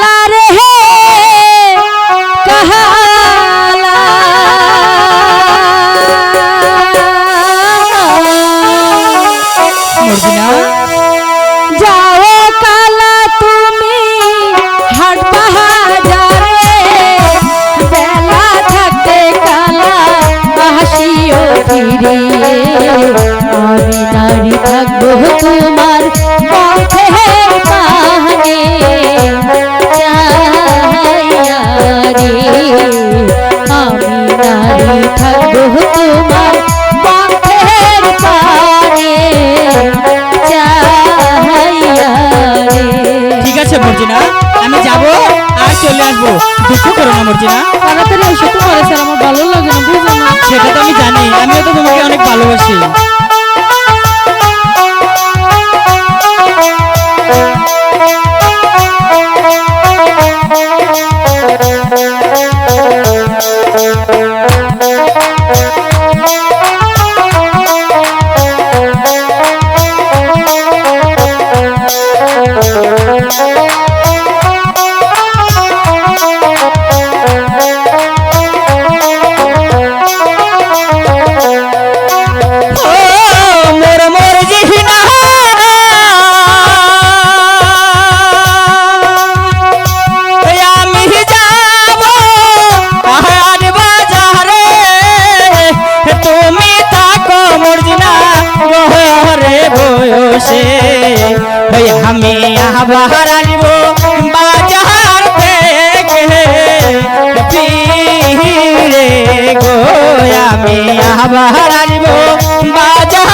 काला रे कहाला মর্জিনা যাও কালা তুমি হাট বাজারে বেলা থাকতে কালা হাসিও ফিরে আমি নারী থাকবো তোমার পথের দুঃখ করো না মর্জিনা তাড়াতাড়ি এসে তো করেছে আমার ভালো লাগে না বুঝো না। সেটা তো আমি জানি আমিও তো তোমাকে অনেক ভালোবাসি। বয়সে ওই আমি আবার আসব বাজার থেকে। রে গো আমি আবার আসব বাজার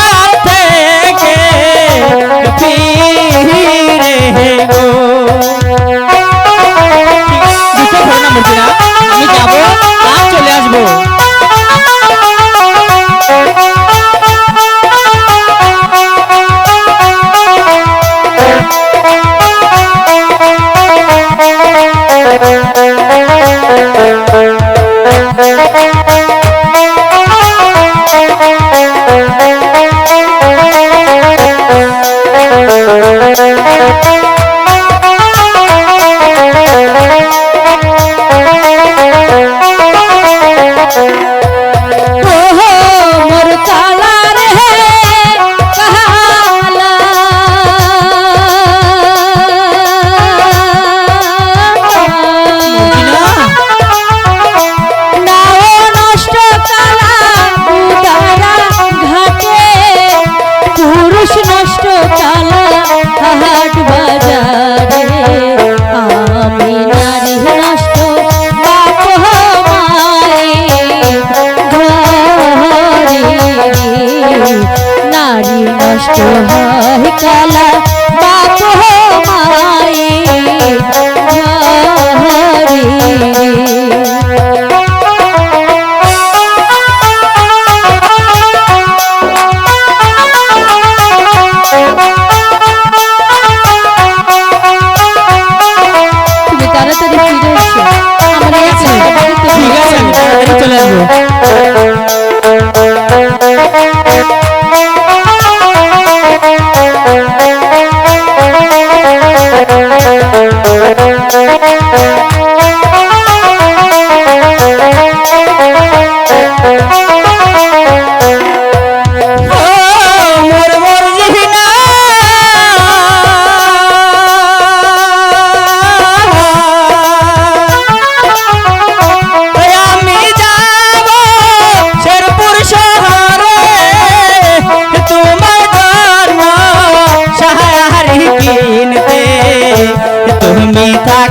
কালা বাপ তাড়াতাড়ি ফিরে এসো। আমরা চলে আসব।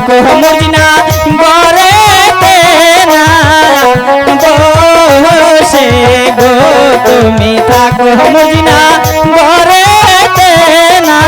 को मुजना गोरे तेरा से गो তুমি থাকো মুজিনা ঘরে না